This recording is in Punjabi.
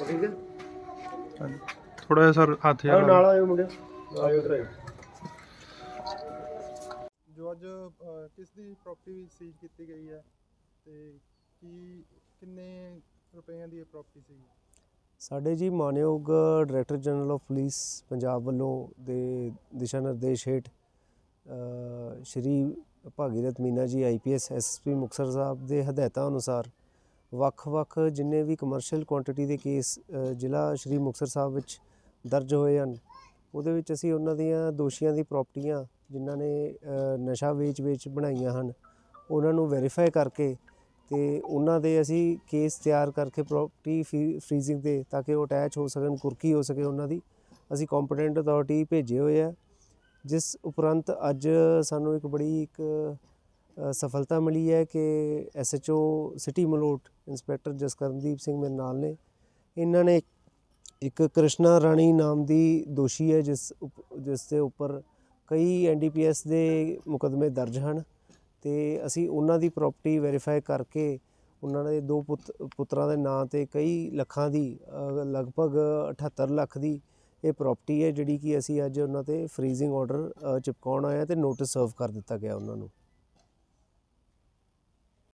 ਠੀਕ ਹੈ। ਥੋੜਾ ਜਿਹਾ ਸਰ ਹੱਥ ਆਓ ਨਾਲ ਆਇਓ ਮੁੰਡੇ ਆਇਓ ਇੱਧਰ ਆਇਓ। ਜੋ ਅੱਜ ਕਿਸ ਦੀ ਪ੍ਰਾਪਰਟੀ ਸੀਜ਼ ਕੀਤੀ ਗਈ ਹੈ ਤੇ ਕੀ ਕਿੰਨੇ ਰੁਪਈਆਂ ਦੀ ਇਹ ਪ੍ਰਾਪਰਟੀ ਸੀ ਸਾਡੇ ਜੀ ਮਾਨਯੋਗ director general of police Punjab ਵੱਲੋਂ ਦੇ ਦਿਸ਼ਾ ਨਿਰਦੇਸ਼ ਹੇਠ ਅ, ਸ਼੍ਰੀ ਭਾਗੀਰਥ ਮੀਨਾ ਜੀ ਆਈਪੀਐਸ ਐਸਐਸਪੀ ਮੁਕਤਸਰ ਸਾਹਿਬ ਦੇ ਹਦਾਇਤਾਂ ਅਨੁਸਾਰ ਵੱਖ-ਵੱਖ ਜਿੰਨੇ ਵੀ ਕਮਰਸ਼ੀਅਲ ਕੁਆਂਟੀਟੀ ਦੇ ਕੇਸ ਜ਼ਿਲ੍ਹਾ ਸ਼੍ਰੀ ਮੁਕਤਸਰ ਸਾਹਿਬ ਵਿੱਚ ਦਰਜ ਹੋਏ ਹਨ, ਉਹਦੇ ਵਿੱਚ ਅਸੀਂ ਉਹਨਾਂ ਦੀਆਂ ਦੋਸ਼ੀਆਂ ਦੀ ਪ੍ਰਾਪਰਟੀਆਂ ਜਿਨ੍ਹਾਂ ਨੇ ਨਸ਼ਾ ਵੇਚ-ਵੇਚ ਬਣਾਈਆਂ ਹਨ, ਉਹਨਾਂ ਨੂੰ ਵੈਰੀਫਾਈ ਕਰਕੇ ਤੇ ਉਹਨਾਂ ਦੇ ਅਸੀਂ ਕੇਸ ਤਿਆਰ ਕਰਕੇ ਪ੍ਰਾਪਰਟੀ ਫ੍ਰੀਜ਼ਿੰਗ ਦੇ ਤਾਂ ਕਿ ਉਹ ਅਟੈਚ ਹੋ ਸਕਣ, ਕੁਰਕੀ ਹੋ ਸਕੇ ਉਹਨਾਂ ਦੀ, ਅਸੀਂ ਕੰਪੀਟੈਂਟ ਅਥਾਰਟੀ ਭੇਜੇ ਹੋਏ ਆ, ਜਿਸ ਉਪਰੰਤ ਅੱਜ ਸਾਨੂੰ ਇੱਕ ਬੜੀ ਇੱਕ ਸਫਲਤਾ ਮਿਲੀ ਹੈ ਕਿ SHO city Malout inspector Jaskarandeep Singh ਮੇਰੇ ਨਾਲ ਨੇ। ਇਹਨਾਂ ਨੇ ਇੱਕ ਕ੍ਰਿਸ਼ਨਾ ਰਾਣੀ ਨਾਮ ਦੀ ਦੋਸ਼ੀ ਹੈ, ਜਿਸ ਉਪ- ਜਿਸ ਦੇ ਉੱਪਰ ਕਈ ਐਨਡੀਪੀਐਸ ਦੇ ਮੁਕਦਮੇ ਦਰਜ ਹਨ ਤੇ ਅਸੀਂ ਉਹਨਾਂ ਦੀ ਪ੍ਰਾਪਰਟੀ ਵੈਰੀਫਾਈ ਕਰਕੇ ਉਹਨਾਂ ਦੇ ਦੋ ਪੁੱਤ, ਪੁੱਤਰਾਂ ਦੇ ਨਾਂ ਤੇ ਕਈ ਲੱਖਾਂ ਦੀ ਲਗਭਗ 78 ਲੱਖ ਦੀ ਇਹ ਪ੍ਰਾਪਰਟੀ ਹੈ, ਜਿਹੜੀ ਕਿ ਅਸੀਂ ਅੱਜ ਉਹਨਾਂ ਤੇ ਫ੍ਰੀਜ਼ਿੰਗ ਆਰਡਰ ਚਿਪਕਾਉਣ ਆਏ ਹਾਂ ਤੇ ਨੋਟਿਸ ਸਰਵ ਕਰ ਦਿੱਤਾ ਗਿਆ ਉਹਨਾਂ ਨੂੰ।